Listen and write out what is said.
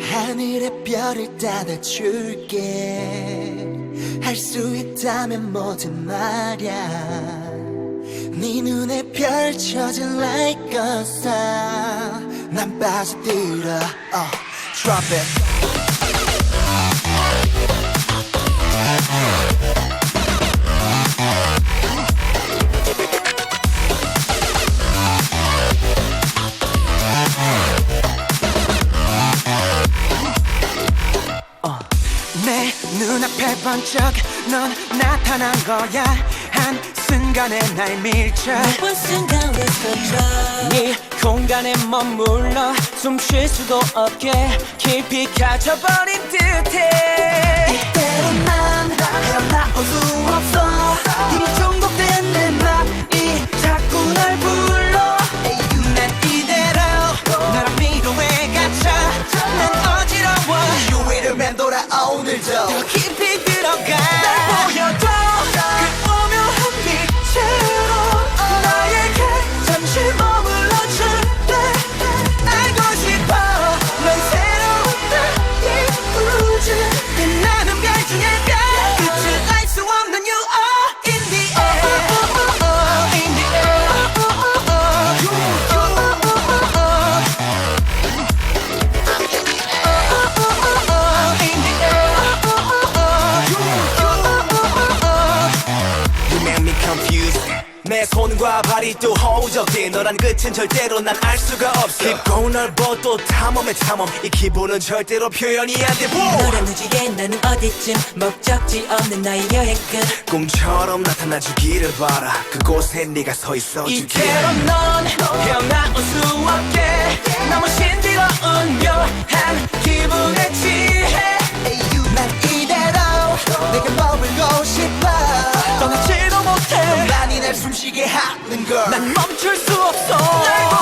하늘의 별을 닫아줄게. 할 수 있다면 뭐든 말야. 네 눈에 펼쳐진 like a star. 난 빠져들어. uh, Drop it 눈앞에 번쩍 넌 나타난 거야. 한 순간에 날 밀쳐. 본 순간 drunk 네 공간에 머물러 숨 쉴 수도 없게 깊이 갇혀버린 듯해 돌아 오늘도 더 깊이 들어가 내 손과 발이 또 허우적대 너란 끝은 절대로 난 알 수가 없어. 깊고 넓어 또 탐험의 탐험. 이 기분은 절대로 표현이 안돼. 너란 무지개 나는 어디쯤? 목적지 없는 나의 여행 끝 꿈처럼 나타나주기를 바라. 그곳에 네가 서 있어 주길. 이대로 넌 난 멈출 수 없어.